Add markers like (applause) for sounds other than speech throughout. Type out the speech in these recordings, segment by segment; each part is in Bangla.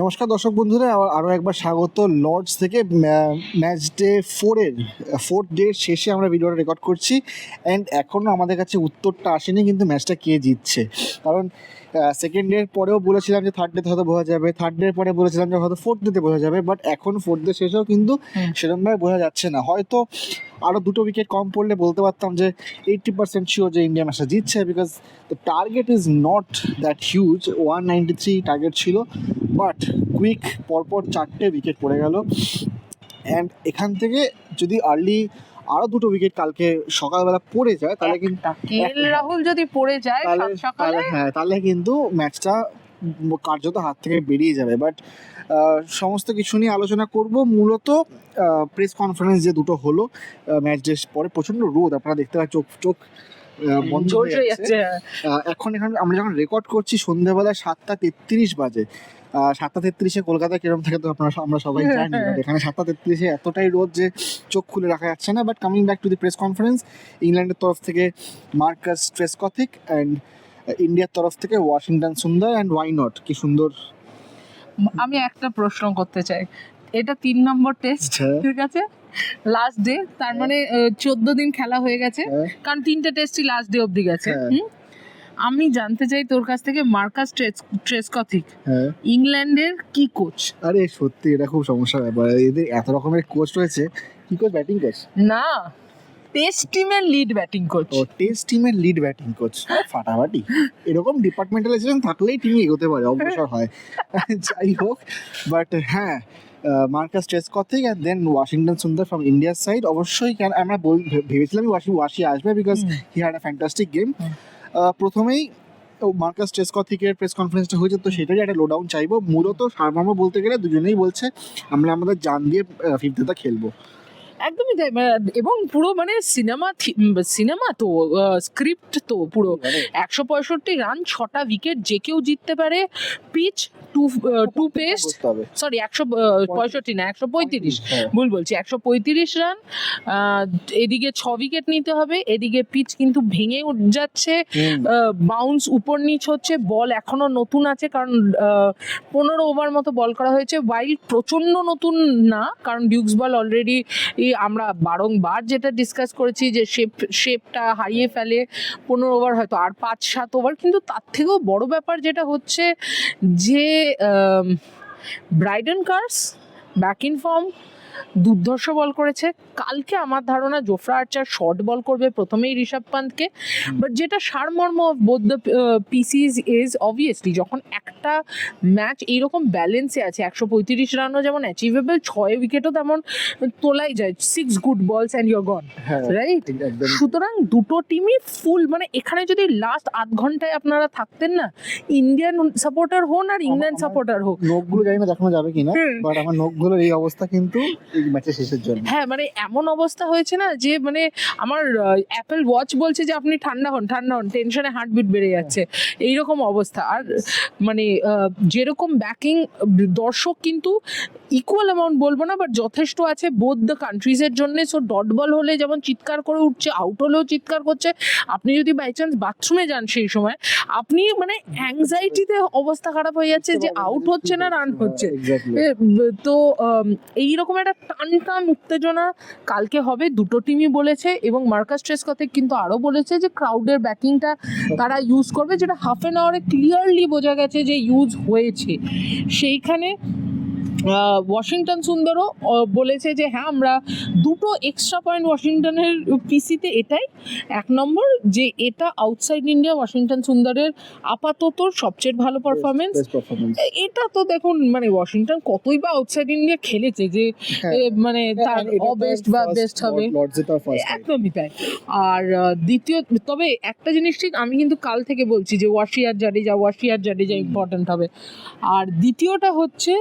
নমস্কার দর্শক বন্ধুরা আরও একবার স্বাগত লর্ডস থেকে ম্যাচ ডে ফোরের ফোর্থ ডে শেষে আমরা ভিডিওটা রেকর্ড করছি অ্যান্ড এখনও আমাদের কাছে উত্তরটা আসেনি কিন্তু ম্যাচটা কে জিতছে? কারণ সেকেন্ড ডের পরেও বলেছিলাম যে থার্ড ডেতে হয়তো বোঝা যাবে থার্ড ডের পরে বলেছিলাম যে হয়তো ফোর্থ ডেতে বোঝা যাবে বাট এখন ফোর্থ ডে শেষেও কিন্তু সেরকমভাবে বোঝা যাচ্ছে না। হয়তো আরও দুটো উইকেট কম পড়লে বলতে পারতাম যে এইট্টি পার্সেন্ট শিওর যে ইন্ডিয়া ম্যাচটা জিতছে because the target is not that huge one ninety three target ছিল। বাট কুইক পরপর চারটে উইকেট পড়ে গেল। অ্যান্ড এখান থেকে যদি আর্লি আরও দুটো উইকেট কালকে সকালবেলা পড়ে যায় তাহলে কিন্তু রাহুল যদি পড়ে যায় তাহলে সকালে। হ্যাঁ তাহলে কিন্তু ম্যাচটা কার্যত হাত থেকে বেরিয়ে যাবে। বাট সমস্ত কিছু নিয়ে আলোচনা করব। মূলত প্রেস কনফারেন্স যে দুটো হলো ম্যাচ ডে পরে প্রচণ্ড রোদ আপনারা দেখতে পাচ্ছেন চোখ চোখ বন্ধ হয়ে হয়ে যাচ্ছে। যাচ্ছে এখন এখানে আমরা যখন রেকর্ড করছি সন্ধ্যেবেলায় সাতটা তেত্রিশ বাজে। সাতটা তেত্রিশে কলকাতায় কিরম থাকে তো আপনারা আমরা সবাই জানি এখানে সাতটা তেত্রিশে এতটাই রোদ যে চোখ খুলে রাখা যাচ্ছে না but coming back to the press conference ইংল্যান্ডের তরফ থেকে মার্কাস ট্রেসকথিক অ্যান্ড ইন্ডিয়ার তরফ থেকে ওয়াশিংটন সুন্দর অ্যান্ড ওয়াই নট কি সুন্দর। আমি একটা প্রশ্ন করতে চাই। এটা তিন নম্বর টেস্ট হ্যাঁ। ঠিক আছে? লাস্ট ডে তার মানে চোদ্দ দিন খেলা হয়ে গেছে হ্যাঁ। কারণ তিনটে টেস্টই লাস্ট ডে অবধি গেছে। হ্যাঁ। আমি জানতে চাই তোর কাছ থেকে মার্কাস ট্রেসকথিক হ্যাঁ। ইংল্যান্ডের কি কোচ আরে সত্যি এটা খুব সমস্যার ব্যাপার। এদের এত রকমের কোচ রয়েছে। কি কোচ ব্যাটিং কোচ না টেস্ট টিমের লিড ব্যাটিং কোচ ও টেস্ট টিমের লিড ব্যাটিং কোচ ফাটাফাটি। এরকম ডিপার্টমেন্টালাইজেশন থাকলেই টিম এগোতে পারে অগ্রসর হয়। (laughs) যাই হোক বাট হ্যাঁ Marcus Trescothick and then Washington Sundar from ইন্ডিয়ার সাইড অবশ্যই কেন আমরা বল ভেবেছিলাম ওয়াশি ওয়াশি আসবে because he had a fantastic game. প্রথমেই মার্কাস ট্রেসকথিকের প্রেস কনফারেন্সটা হয়েছে তো সেটারই একটা লোডাউন চাইব। মূলত সারমর্ম বলতে গেলে দুজনেই বলছে আমরা আমাদের জান দিয়ে ফিফথেটা খেলব। একদমই তাই মানে এবং পুরো মানে সিনেমা সিনেমা তো স্ক্রিপ্ট তো পুরো। একশো পঁয়ষট্টি রান ছটা উইকেট যে কেউ জিততে পারে পিচ টু টু পেস্ট সরি একশো পঁয়ষট্টি না একশো পঁয়ত্রিশ। হ্যাঁ। ভুল বলছি একশো পঁয়ত্রিশ রান। এদিকে ছ উইকেট নিতে হবে এদিকে পিচ কিন্তু ভেঙে উঠ যাচ্ছে। বাউন্স উপর নিচ হচ্ছে বল এখনও নতুন আছে কারণ পনেরো ওভার মতো বল করা হয়েছে। ওয়াইল প্রচণ্ড নতুন না কারণ ডিউক্স বল অলরেডি আমরা বারংবার যেটা ডিসকাস করেছি যে শেপ শেপটা হারিয়ে ফেলে পনেরো ওভার হয়তো আর পাঁচ সাত ওভার কিন্তু তার থেকেও বড় ব্যাপার যেটা হচ্ছে যে Brydon Carse back in form দুর্ধর্ষ বল করেছে। কালকে আমার ধারণা জোফরা আর্চার শর্ট বল করবে প্রথমেই ঋষভ পান্তকে। বাট যেটা সারমর্ম of both the pieces is obviously যখন একটা ম্যাচ এইরকম ব্যালেন্সে আছে একশো পঁয়ত্রিশ রানও যেমন অ্যাচিভেবল ছয় উইকেটও তেমন তোলাই যায়। Six good balls and you're gone right সুতরাং দুটো টিমই ফুল মানে এখানে যদি লাস্ট আধ ঘন্টায় আপনারা থাকতেন না ইন্ডিয়ান সাপোর্টার হন আর ইংল্যান্ড সাপোর্টার হোক। নখগুলো জানি না দেখানো যাবে কিনা। বাট আমার নখগুলোর এই অবস্থা কিন্তু ম্যাচের শেষের জন্য। হ্যাঁ মানে এমন অবস্থা হয়েছে না যে মানে আমার অ্যাপেল ওয়াচ বলছে যে আপনি ঠান্ডা হন ঠান্ডা হন টেনশনে হার্টবিট বেড়ে যাচ্ছে। এইরকম অবস্থা। আর মানে যেরকম ব্যাকিং দর্শক কিন্তু ইকুয়াল অ্যামাউন্ট বলব না বাট যথেষ্ট আছে বোধ দ্য কান্ট্রিজের জন্য। সো ডট বল হলে যেমন চিৎকার করে উঠছে আউট হলেও চিৎকার করছে। আপনি যদি বাই চান্স বাথরুমে যান সেই সময় আপনি মানে অ্যাংজাইটিতে অবস্থা খারাপ হয়ে যাচ্ছে যে আউট হচ্ছে না রান হচ্ছে তো এইরকম একটা টান টান উত্তেজনা কালকে হবে। দুটো টিমই বলেছে এবং মার্কাস ট্রেস কথা কিন্তু আরও বলেছে যে ক্রাউডের ব্যাকিংটা তারা ইউজ করবে। যেটা হাফ অ্যান আওয়ারে ক্লিয়ারলি বোঝা গেছে যে ইউজ হয়েছে। সেইখানে ওয়াশিংটন সুন্দরও বলেছে যে হ্যাঁ আমরা দুটো এক্সট্রা পয়েন্ট ওয়াশিংটনের পিসিতে এটাই। এক নম্বর যে এটা আউটসাইড ইন্ডিয়া ওয়াশিংটন সুন্দরের আপাতত সবচেয়ে ভালো পারফরমেন্স এটা তো দেখুন মানে ওয়াশিংটন কতই বা আউটসাইড ইন্ডিয়া খেলেছে যে মানে তার অবেস্ট বা বেস্ট হবে। একদমই তাই। আর দ্বিতীয় তবে একটা জিনিস ঠিক আমি কিন্তু কাল থেকে বলছি যে ওয়াশিয়ার জাডেজা ওয়াশিয়ার জাডেজা ইম্পর্ট্যান্ট হবে। আর দ্বিতীয়টা হচ্ছে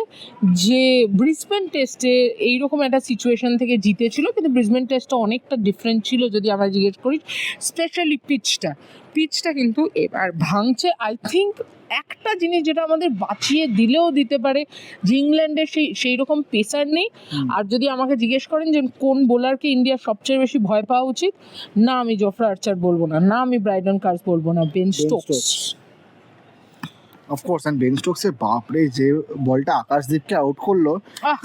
যে ব্রিসবেন টেস্টে এইরকম একটা সিচুয়েশন থেকে জিতেছিল কিন্তু ব্রিসবেন টেস্টটা অনেকটা ডিফারেন্ট ছিল যদি আমরা জিজ্ঞেস করি স্পেশালি পিচটা পিচটা কিন্তু এবার ভাঙছে। আই থিঙ্ক একটা জিনিস যেটা আমাদের বাঁচিয়ে দিলেও দিতে পারে যে ইংল্যান্ডের সেই সেই রকম পেসার নেই আর যদি আমাকে জিজ্ঞেস করেন যে কোন বোলারকে ইন্ডিয়ার সবচেয়ে বেশি ভয় পাওয়া উচিত না আমি জফরা আর্চার বলব না না আমি ব্রাইডন কার্স বলব না Ben Stokes of course and Ben স্টোকসের বাপরে যে বলটা আকাশদীপকে আউট করল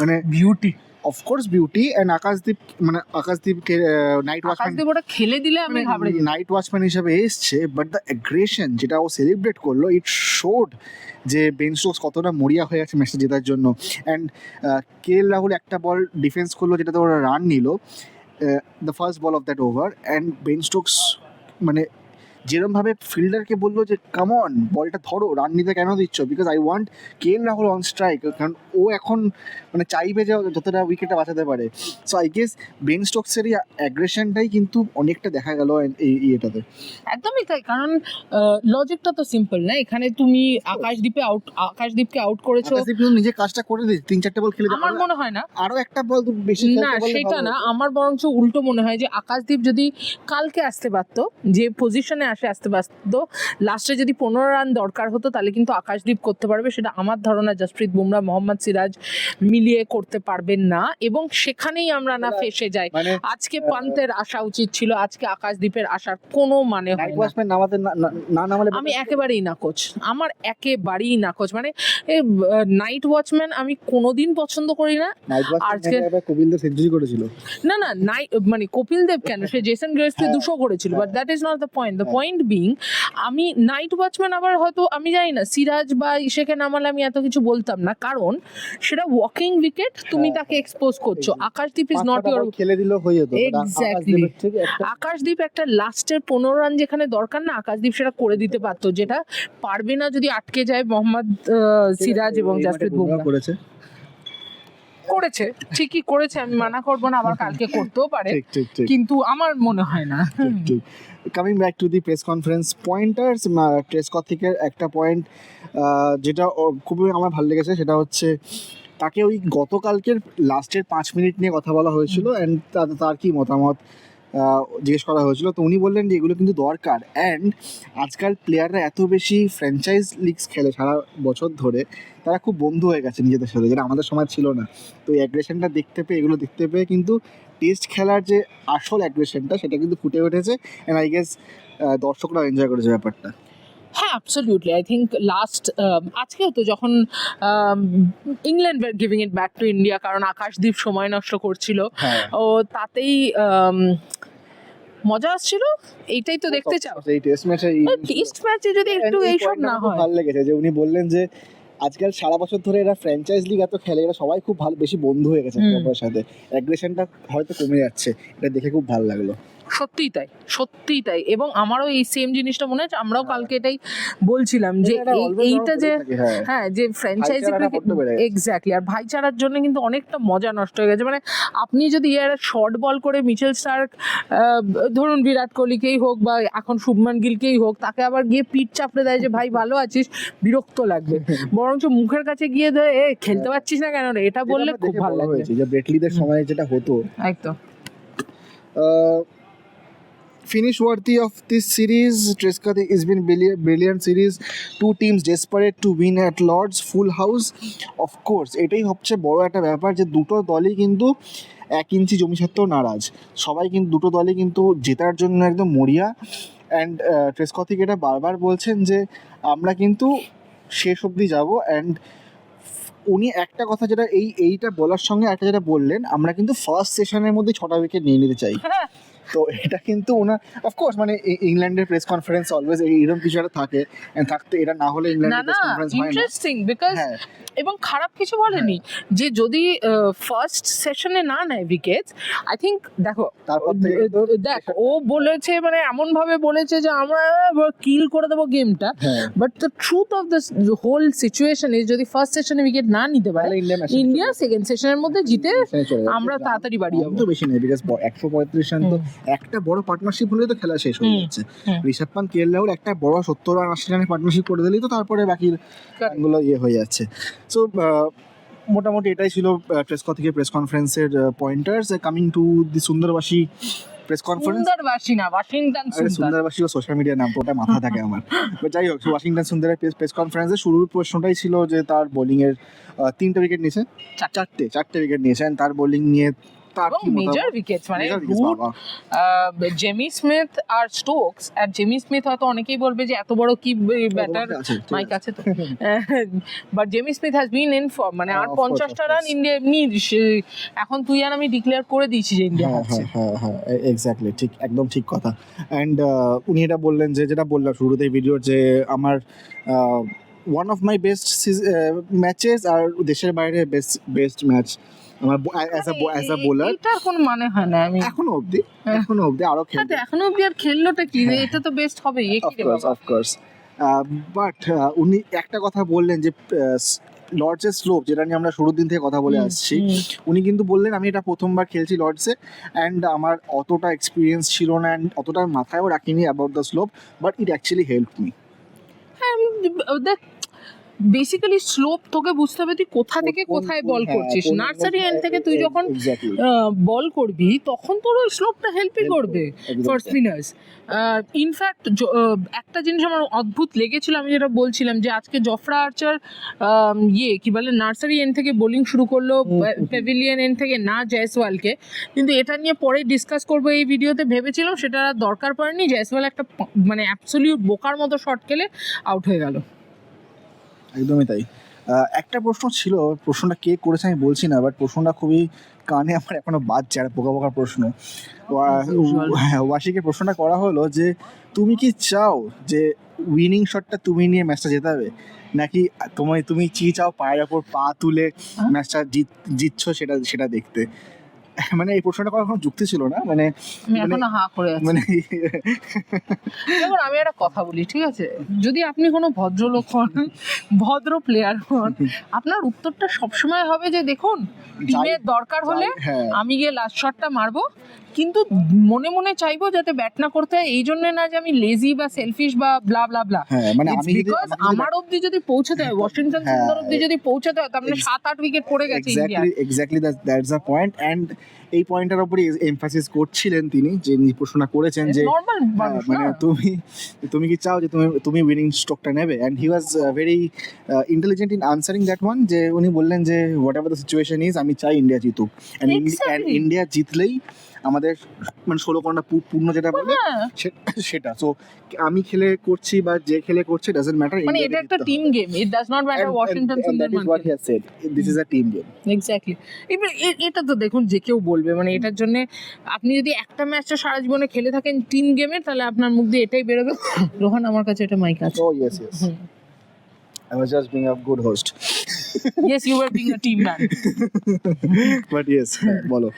মানে beauty of course beauty and Akashdeep মানে আকাশদীপকে নাইট ওয়াচম্যান ওটা খেলে দিলে আমি ঘাবড়ে যেতাম। নাইট ওয়াচম্যান হিসেবে এসছে বাট দ্য অ্যাগ্রেশন যেটা ও সেলিব্রেট করল ইট শোড যে বেন স্টোকস কতটা মরিয়া হয়ে আছে ম্যাচটা জেতার জন্য অ্যান্ড কে এল রাহুল একটা বল ডিফেন্স করল যেটাতে ওরা রান নিল the first ball of that over and Ben Stokes মানে যেরমভাবে ফিল্ডারকে বলল যে কামন বলটা ধরো রান নিতে কেন দিচ্ছ? Because I want K L Rahul on strike কারণ ও এখন মানে চাইবে যে যতটা উইকেটটা বাঁচাতে পারে। সো আই গেস বেন স্টোকসের এই অ্যাগ্রেশনটাই কিন্তু অনেকটা দেখা গেল এই ইয়েটাতে। একদমই তাই কারণ লজিকটা তো সিম্পল না? এখানে তুমি আকাশদ্বীপে আউট আকাশদ্বীপকে আউট করেছ। আকাশদীপ নিজে কাজটা করে দিয়েছে তিন চারটে বল খেলে আমার মনে হয় না। আরও একটা বল বেশি না সেটা না। আমার বরঞ্চ উল্টো মনে হয় যে আকাশদীপ যদি কালকে আসতে পারতো যে পজিশনে আসে আসতে পারতো লাস্টে যদি পনেরো রান দরকার হতো তাহলে কিন্তু আকাশদীপ করতে পারবে। সেটা আমার ধারণা জসপ্রীত বুমরা মোহাম্মদ সিরাজ মিলিয়ে করতে পারবেন না। এবং সেখানেই আমরা না ফেসে যাই। মানে আজকে পান্তের আসা উচিত ছিল আজকে আকাশদ্বীপের আসার কোনো মানে হয় না। না- না- না আমি একেবারেই নাকচ আমার একেবারেই নাকচ মানে নাইট ওয়াচম্যান আমি কোনোদিন পছন্দ করি না। আজকে- কপিল দেব সেঞ্চুরি করেছিল? না না নাই মানে কপিল দেব কেন? সে জেসন গ্রেসকে হ্যাঁ, দুশো করেছিল but that is not the point the হ্যাঁ। পয়েন্ট বিং আমি নাইট ওয়াচম্যান আবার হয়তো আমি জানি না সিরাজ বা ইসেকে নামালে আমি এত কিছু বলতাম না। কারণ সেটা ওয়াকিং উইকেট তুমি হ্যাঁ, তাকে এক্সপোজ করছ। আকাশদীপ ইজ নট ইউর খেলে দিলেও হয়ে যেত. একটা আকাশদীপ একটা লাস্টের পনেরো রান যেখানে দরকার না আকাশদীপ সেটা করে দিতে পারতো যেটা পারবে না যদি আটকে যায় মোহাম্মদ সিরাজ এবং জাসপ্রীত বুমরা করেছে। করেছে ঠিকই করেছে আমি মানা করব না আবার কালকে করতেও পারে। কিন্তু আমার মনে হয় না। Coming back to the press conference pointers press থেকে একটা পয়েন্ট যেটা খুবই আমার ভালো লেগেছে সেটা হচ্ছে তাকে ওই গতকালকের লাস্টের পাঁচ মিনিট নিয়ে কথা বলা হয়েছিল অ্যান্ড তার কি মতামত? জিজ্ঞেস করা হয়েছিল। তো উনি বললেন যে, এগুলো কিন্তু দরকার। অ্যান্ড আজকাল প্লেয়াররা এত বেশি ফ্র্যাঞ্চাইজ লিগস খেলে সারা বছর ধরে, তারা খুব বন্ধু হয়ে গেছে নিজেদের সাথে, যেটা আমাদের সময় ছিল না। তো এই অ্যাগ্রেশনটা দেখতে পেয়ে, এগুলো দেখতে পেয়ে কিন্তু টেস্ট খেলার যে আসল অ্যাগ্রেশনটা সেটা কিন্তু ফুটে উঠেছে। অ্যান্ড আই গেস দর্শকরাও এনজয় করেছে ব্যাপারটা। হ্যাঁ অ্যাবসলিউটলি আই থিঙ্ক লাস্ট আজকেও তো যখন England giving it back to India কারণ আকাশদ্বীপ সময় নষ্ট করছিল। হ্যাঁ। ও তাতেই um, মজা আসছিল। এইটাই তো দেখতে চাও। এই টেস্ট ম্যাচে টেস্ট ম্যাচে যদি একটু এইসব না হয়। ভালো লেগেছে যে উনি বললেন যে আজকাল সারা বছর ধরে এরা ফ্র্যাঞ্চাইজ লিগ এত খেলে এরা সবাই খুব ভালো বেশি বন্ধু হয়ে গেছে একে অপরের সাথে। অ্যাগ্রেশনটা হয়তো কমে যাচ্ছে। এটা দেখে খুব ভালো লাগল। সত্যিই তাই সত্যিই তাই। এবং আমারও এই সেম জিনিসটা মনে হচ্ছে আমরাও কালকে এটাই বলছিলাম যে এইটা যে হ্যাঁ। হ্যাঁ যে ফ্র্যাঞ্চাইজি। এক্স্যাক্টলি আর ভাইচারার জন্য কিন্তু অনেকটা মজা নষ্ট হয়ে গেছে। মানে আপনি যদি এর শর্ট বল করে মিচেল স্টার্ক ধরুন বিরাট কোহলিকেই হোক বা এখন শুভমান গিলকেই হোক তাকে আবার গিয়ে পিঠ চাপড়ে দেয় যে ভাই ভালো আছিস বিরক্ত লাগবে। (laughs) বরঞ্চ মুখের কাছে গিয়ে এ খেলতে পারছিস না কেন এটা বললে খুব ভালো লাগবে। যে ব্রেটলিদের সময় যেটা হতো একদম। Finish worthy of this series. Tresca has been brilliant, brilliant series. Two teams desperate to win at Lords, full house. Of course, এটাই হচ্ছে বড় একটা ব্যাপার যে দুটো দলই কিন্তু এক ইঞ্চি জমি সত্ত্বেও নারাজ সবাই কিন্তু দুটো দলই কিন্তু জেতার জন্য একদম মরিয়া অ্যান্ড ট্রেসকথিক এটা বারবার বলছেন যে আমরা কিন্তু শেষ অবধি যাব অ্যান্ড উনি একটা কথা যেটা এই এইটা বলার সঙ্গে একটা যেটা বললেন আমরা কিন্তু ফার্স্ট সেশনের মধ্যে ছটা উইকেট নিয়ে নিতে চাই (laughs) তো এটা কিন্তু ওনার অফকোর্স মানে ইংল্যান্ডের প্রেস কনফারেন্স অলওয়েজ এইরকম কিছু একটা থাকে থাকতে এটা না হলে ইংল্যান্ডের প্রেস কনফারেন্স হয় না। ইন্টারেস্টিং বিকজ হ্যাঁ। এবং খারাপ কিছু বলেনি যে যদি ফার্স্ট সেশনে না নেয় উইকেট আই থিঙ্ক দেখো দেখ ও বলেছে মানে এমন ভাবে বলেছে যে আমরা কিল করে দেবো গেমটা হ্যাঁ। But the truth of the whole situation is যদি ফার্স্ট সেশনে উইকেট না নিতে পারে ইন্ডিয়া সেকেন্ড সেশনের মধ্যে জিতে আমরা তাড়াতাড়ি বাড়ি যাব। তো বেশি নেই বিকজ একশো পঁয়ত্রিশ রান তো একটা বড় পার্টনারশিপ হলে তো খেলা শেষ হয়ে যাচ্ছে। ঋষভ পান্ত কেএল রাহুল একটা বড় সত্তর রান আশি রানের পার্টনারশিপ করে দিলেই তো তারপরে বাকি গুলো ইয়ে হয়ে যাচ্ছে। সো মোটামুটি এটাই ছিল প্রেস থেকে প্রেস কনফারেন্সের পয়েন্টার্স কামিং টু দি সুন্দরবাসী প্রেস কনফারেন্স সুন্দর বাসি না ওয়াশিংটন সুন্দর সুন্দরবাসী ও সোশ্যাল মিডিয়ার নাম ওটা মাথা থাকে আমার। (laughs) যাই হোক ওয়াশিংটন সুন্দরের প্রেস কনফারেন্সে শুরুর প্রশ্নটাই ছিল যে তার বোলিং এর তিনটে উইকেট নিয়েছে। চারটে। চারটে উইকেট নিয়েছে। And তার বোলিং নিয়ে মেজর উইকেটস মানে রুট জেমি স্মিথ আর স্টোকস আর জেমি স্মিথ হয়তো অনেকেই বলবে যে এত বড় কি ব্যাটার মাইক আছে। তো। But Jamie Smith has been in form মানে আর পঞ্চাশটা রান ইন্ডিয়া এমনি এখন তুই আর আমি ডিক্লেয়ার করে দিয়েছি যে ইন্ডিয়া হ্যাঁ হ্যাঁ হ্যাঁ হ্যাঁ এক্স্যাক্টলি ঠিক একদম ঠিক কথা। অ্যান্ড উনি এটা বললেন যে যেটা বললাম শুরুতেই ভিডিওর যে আমার one of my best matches আর দেশের বাইরে বেস্ট বেস্ট ম্যাচ আমার as a as a bowler এটার কোনো মানে হয় না আমি এখনও অবধি হ্যাঁ। এখনও অবধি আরও তো খেলবে এখনও অব্দি আর খেললোটা কি রে? হ্যাঁ। এটা তো বেস্ট হবে এ কি রে অফকোর্স বাবা বাট উনি একটা কথা বললেন যে লর্ডসের স্লোপ যেটা নিয়ে আমরা শুরুর দিন থেকে কথা বলে আসছি উনি কিন্তু বললেন আমি এটা প্রথমবার খেলছি লর্ডসে অ্যান্ড আমার অতটা এক্সপিরিয়েন্স ছিল না অ্যান্ড অতটা মাথায়ও রাখিনি about the slope but it actually help me হ্যাঁ দেখ বেসিক্যালি স্লোপ তোকে বুঝতে হবে তুই কোথা থেকে কোথায় বল হ্যাঁ, করছিস। নার্সারি এন্ড থেকে তুই যখন বল করবি তখন তোর ওই স্লোপটা হেল্পই করবে ফর স্পিনার্স ইনফ্যাক্ট একটা জিনিস আমার অদ্ভুত লেগেছিল আমি যেটা বলছিলাম যে আজকে জফরা আর্চার ইয়ে কি বলে নার্সারি এন্ড থেকে বোলিং শুরু করল। প্যাভিলিয়ন এন্ড থেকে না জয়সওয়ালকে কিন্তু এটা নিয়ে পরে ডিসকাস করব এই ভিডিওতে ভেবেছিলাম সেটা দরকার পড়েনি জয়সওয়াল একটা মানে অ্যাবসলিউট বোকার মতো শট খেলে আউট হয়ে গেল। একদমই তাই একটা প্রশ্ন ছিল প্রশ্নটা কে করেছে আমি বলছি না বাট প্রশ্নটা খুবই কানে আমার এখনও বাজছে আর পোকা বোকা প্রশ্ন. হ্যাঁ ওয়াশিকে প্রশ্নটা করা হলো যে তুমি কি চাও যে উইনিং শটটা তুমি নিয়ে ম্যাচটা জেতাবে নাকি তোমায় তুমি চি চাও পায়ের ওপর পা তুলে? ম্যাচটা জিত জিতছো সেটা সেটা দেখতে (laughs) মানে এই প্রশ্নটা করার কোনো যুক্তি ছিল না? মানে মানে- এখনও হা করে আছি। মানে (laughs) (laughs) দেখুন আমি একটা কথা বলি ঠিক আছে? যদি আপনি কোনো ভদ্রলোক হন ভদ্র প্লেয়ার হন আপনার উত্তরটা সবসময় হবে যে দেখুন টিমের দরকার হলে হ্যাঁ। আমি গিয়ে লাস্ট শটটা মারবো কিন্তু মনে মনে চাইব যাতে ব্যাট না করতে হয় এই জন্য না যে আমি লেজি বা সেলফিশ বা ব্লা ব্লা ব্লা হ্যাঁ মানে আমি বিকজ আমার অবধি যদি পৌঁছাতে হয় ওয়াশিংটন হ্যাঁ। সুন্দর অবধি যদি পৌঁছাতে হয় তার মানে সাত আট উইকেট পড়ে গেছে India exactly exactly that's the point and এই পয়েন্টটার উপরে এমফাসিস করছিলেন তিনি যে প্রশ্নটা করেছেন যে নর্মাল হ্যাঁ, মানে তুমি তুমি কি চাও যে তুমি তুমি উইনিং স্ট্রোকটা নেবে? And he was very intelligent in answering that one যে উনি বললেন যে whatever the situation is আমি চাই ইন্ডিয়া জিতুক। এন্ড ইন্ডিয়া জিতলেই আমাদের মানে ষোলো ঘণ্টা পূর্ণ যেটা বলে হ্যাঁ সেটা। সো আমি খেলে করছি বা যে খেলে করছে ডাজন্ট ম্যাটার মানে এটা একটা team game it does not matter Washington Sundar what he has said. This is a team game. Exactly এটা তো দেখুন যে কেউ বলবে মানে এটার জন্য আপনি যদি একটা ম্যাচটা সারা জীবনে খেলে থাকেন টিম গেমের তাহলে আপনার মুখ দিয়ে এটাই বেরোবে। রোহান আমার কাছে এটা মাইক আছে। Yes yes. Hmm. I was just being a good host. Yes you are being a team man but yes বলো।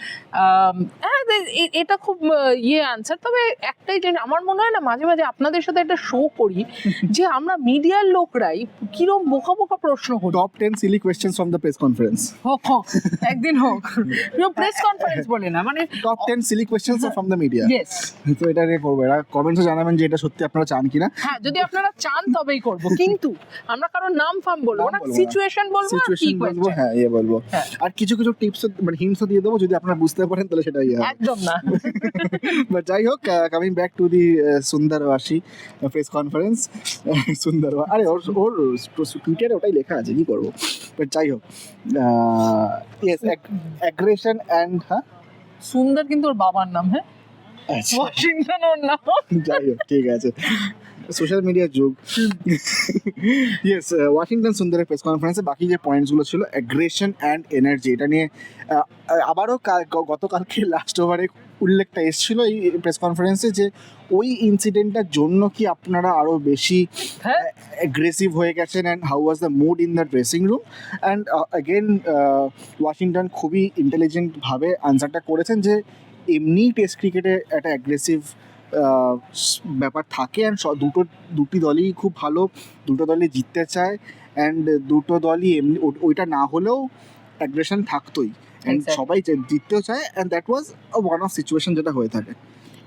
হ্যাঁ এটা খুব ইয়ে আনসার তবে একটাই জিনিস আমার মনে হয় না মাঝে মাঝে আপনাদের সাথে একটা শো করি যে আমরা মিডিয়ার লোকরাই কিরম বোকা বোকা প্রশ্ন করি। Top 10 silly questions from the press conference হোক হোক একদিন হোক। প্রেস কনফারেন্স বলে না মানে top 10 silly questions are from the media yes তো এটা নিয়ে করব। এরা কমেন্টসে জানাবেন যে এটা সত্যি আপনারা চান কিনা। হ্যাঁ যদি আপনারা চান তবেই করব। কিন্তু আমরা কারোর নাম ফাম বলব না সিচুয়েশন বলব সিচুয়েশন বলব হ্যাঁ ইয়ে বলব। হ্যাঁ। আর কিছু কিছু টিপস মানে হিন্টসও দিয়ে দেবো যদি আপনারা বুঝতে পারেন তাহলে সেটাই একদম না। (laughs) বাট যাই হোক কামিং ব্যাক টু দি সুন্দরবাসী প্রেস কনফারেন্স সুন্দর আরে ওর ওর টুইটারে ওটাই লেখা আছে কি করব? বাট যাই হোক ইয়েস অ্যাগ্রেশন অ্যান্ড হ্যাঁ? সুন্দর কিন্তু ওর বাবার নাম হ্যাঁ? আচ্ছা। ওয়াশিংটন ওর নাম। (laughs) যাই হোক ঠিক আছে। সোশ্যাল মিডিয়ার যুগ। ইয়েস ওয়াশিংটন সুন্দরের প্রেস কনফারেন্সে বাকি যে পয়েন্টসগুলো ছিল অ্যাগ্রেশন অ্যান্ড এনার্জি এটা নিয়ে আবারও গতকালকে লাস্ট ওভারে উল্লেখটা এসেছিল এই প্রেস কনফারেন্সে যে ওই ইনসিডেন্টটার জন্য কি আপনারা আরও বেশি হ্যাঁ। অ্যাগ্রেসিভ হয়ে গেছেন and how was the mood in the dressing room and again Washington খুবই ইন্টেলিজেন্টভাবে আনসারটা করেছেন যে এমনি টেস্ট ক্রিকেটে একটা অ্যাগ্রেসিভ ব্যাপার থাকে অ্যান্ড দুটো দুটি দলই খুব ভালো দুটো দলই জিততে চায় অ্যান্ড দুটো দলই এমনি ওইটা না হলেও অ্যাগ্রেশন থাকতোই অ্যান্ড সবাই জিততেও চায় and that was one of situation যেটা হয়ে থাকে।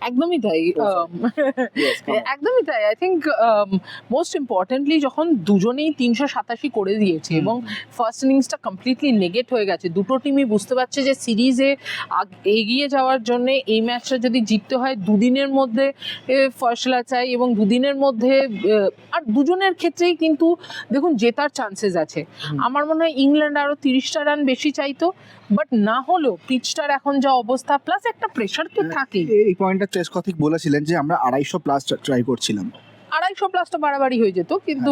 একদমই তাই. Um. (laughs) একদমই তাই আই থিঙ্ক মোস্ট ইম্পর্টেন্টলি যখন দুজনেই তিনশো সাতাশি করে দিয়েছে এবং ফার্স্ট ইনিংসটা কমপ্লিটলি নেগেট হয়ে গেছে দুটো টিমই বুঝতে পারছে যে সিরিজে এগিয়ে যাওয়ার জন্য এই ম্যাচটা যদি জিততে হয় দুদিনের মধ্যে ফয়সলা চাই এবং দুদিনের মধ্যে আর দুজনের ক্ষেত্রেই কিন্তু দেখুন জেতার চান্সেস আছে আমার মনে হয় ইংল্যান্ড আরও তিরিশটা রান বেশি চাইতো বাট না হলেও পিচটার এখন যা অবস্থা প্লাস একটা প্রেশার তো থাকেই। এই পয়েন্টটা চেস কথিক বলেছিলেন যে আমরা আড়াইশো প্লাস ট্রাই করছিলাম। আড়াইশো প্লাস তো বাড়াবাড়ি হয়ে যেত কিন্তু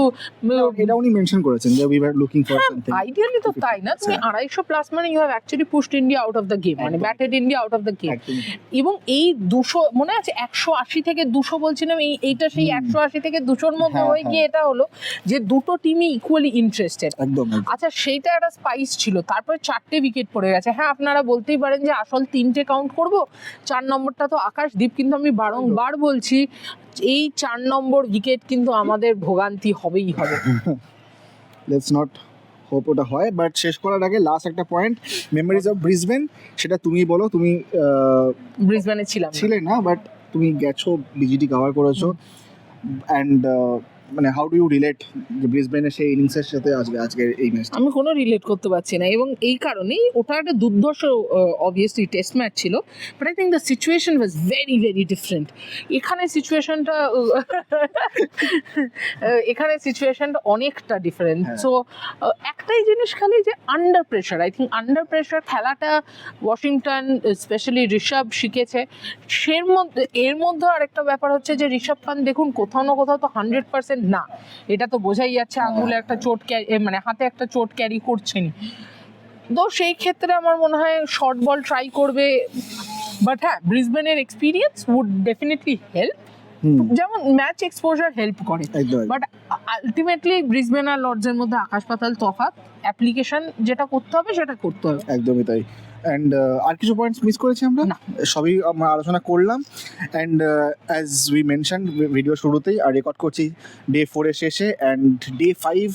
এটা উনি মেনশন করেছেন যে we are looking for something ideally তো তাই না তুমি আড়াইশো প্লাস মানে you have actually pushed India out of the game মানে batted India out of the game এবং এই দুশো মনে আছে একশো আশি থেকে দুশো বলছিলাম এই এইটা সেই। একশো আশি থেকে দুশোর মধ্যে হ্যাঁ, হয়ে গিয়ে এটা হলো যে দুটো টিমই ইকুয়ালি ইন্টারেস্টেড একদম। আচ্ছা সেইটা একটা স্পাইস ছিল তারপরে চারটে উইকেট পড়ে গেছে। হ্যাঁ আপনারা বলতেই পারেন যে আসল তিনটে কাউন্ট করব চার নম্বরটা তো আকাশদীপ কিন্তু আমি বারংবার বলছি এই চার নম্বর উইকেট কিন্তু আমাদের ভোগান্তি হবেই হবে। লেটস নট হোপ ওটা হয় বাট শেষ করার আগে লাস্ট একটা পয়েন্ট মেমোরিজ অফ ব্রিসবেন সেটা তুমি বলো তুমি ব্রিসবেনে ছিলাম। ছিলে না বাট তুমি গেছো বিজিটি কভার করেছ অ্যান্ড মানে হাউ ডু ইউ রিলেট যে ব্রিসবেনের সেই ইনিংসের সাথে আজকে আজকের এই ম্যাচটা আমি কোনো রিলেট করতে পারছি না এবং এই কারণেই ওটা একটা দুর্ধর্ষ অবভিয়াসলি টেস্ট ম্যাচ ছিল but I think the situation was very very different এখানে সিচুয়েশনটা এখানে সিচুয়েশনটা অনেকটা ডিফারেন্ট হ্যাঁ। সো একটাই জিনিস খালি যে under pressure I think under pressure খেলাটা ওয়াশিংটন স্পেশালি ঋষভ শিখেছে। সের মধ্যে এর মধ্যে আরেকটা ব্যাপার হচ্ছে যে ঋষভ পান দেখুন কোথাও না কোথাও তো হান্ড্রেড পার্সেন্ট না এটা তো বোঝাই যাচ্ছে আঙুলে একটা চোট ক্যারি মানে হাতে একটা চোট ক্যারি করছেনই। তো সেই ক্ষেত্রে আমার মনে হয় শর্ট বল ট্রাই করবে বাট হ্যাঁ ব্রিসবেনের এক্সপিরিয়েন্স উড ডেফিনেটলি হেল্প যেমন ম্যাচ এক্সপোজার হেল্প করে। বাট আলটিমেটলি ব্রিসবেন আর লর্ডসের মধ্যে আকাশ পাতাল তফাৎ অ্যাপ্লিকেশন যেটা করতে হবে সেটা করতে হবে। একদমই তাই। অ্যান্ড আর কিছু পয়েন্টস মিস করেছি আমরা। সবই আমরা আলোচনা করলাম। And as we mention video শুরুতেই আর রেকর্ড করছি ডে ফোরের শেষে। And day five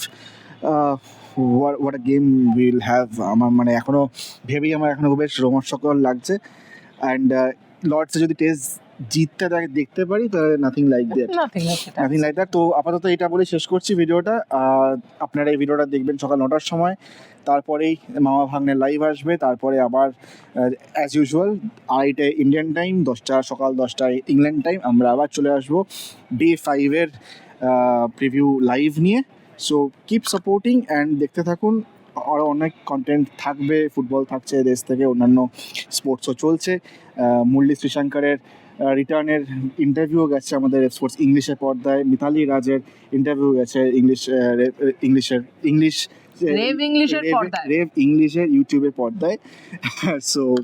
what a game will have আমার মানে এখনও ভেবেই আমার এখনও বেশ রোমাঞ্চকর লাগছে। অ্যান্ড লর্ডসে যদি টেস্ট জিততে তাকে দেখতে পারি তাহলে nothing like that nothing nothing like that তো আপাতত এটা বলে শেষ করছি ভিডিওটা। আপনারা এই ভিডিওটা দেখবেন সকাল নটার সময়। তারপরেই মামা ভাগ্নের লাইভ আসবে। তারপরে আবার অ্যাজ ইউজুয়াল আড়াইটায় ইন্ডিয়ান টাইম দশটা সকাল দশটায় ইংল্যান্ড টাইম আমরা আবার চলে আসব ডে ফাইভের প্রিভিউ লাইভ নিয়ে। সো কিপ সাপোর্টিং অ্যান্ড দেখতে থাকুন। আরও অনেক কন্টেন্ট থাকবে। ফুটবল থাকছে দেশ থেকে অন্যান্য স্পোর্টসও চলছে। মুরলী শ্রীশঙ্করের রিটার্নের ইন্টারভিউ গেছে আমাদের স্পোর্টস ইংলিশের পর্দায়। মিতালি রাজের ইন্টারভিউ গেছে ইংলিশ ইংলিশের ইংলিশ রেভ ইংলিশের পর্দায়। রেভ ইংলিশের ইউটিউবের পর্দায়। (laughs) সো (laughs)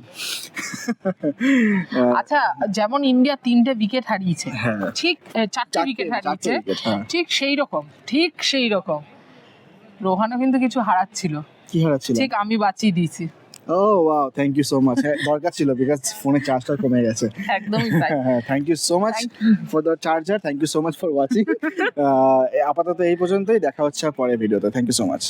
আচ্ছা যেমন ইন্ডিয়া তিনটে উইকেট হারিয়েছে হ্যাঁ। ঠিক চারটে উইকেট হারিয়েছে হ্যাঁ। ঠিক সেই রকম ঠিক সেই রকম। রোহানও কিন্তু কিছু হারাচ্ছিল। কি হারাচ্ছিল? ঠিক আমি বাঁচিয়ে দিয়েছি। ও wow thank you so much হ্যাঁ দরকার ছিল বিকজ ফোনের চার্জটা কমে গেছে। একদমই (laughs) হ্যাঁ thank you so much for the charger thank you so much for watching আপাতত এই পর্যন্তই। দেখা হচ্ছে পরের ভিডিওতে থ্যাংক ইউ সো মাচ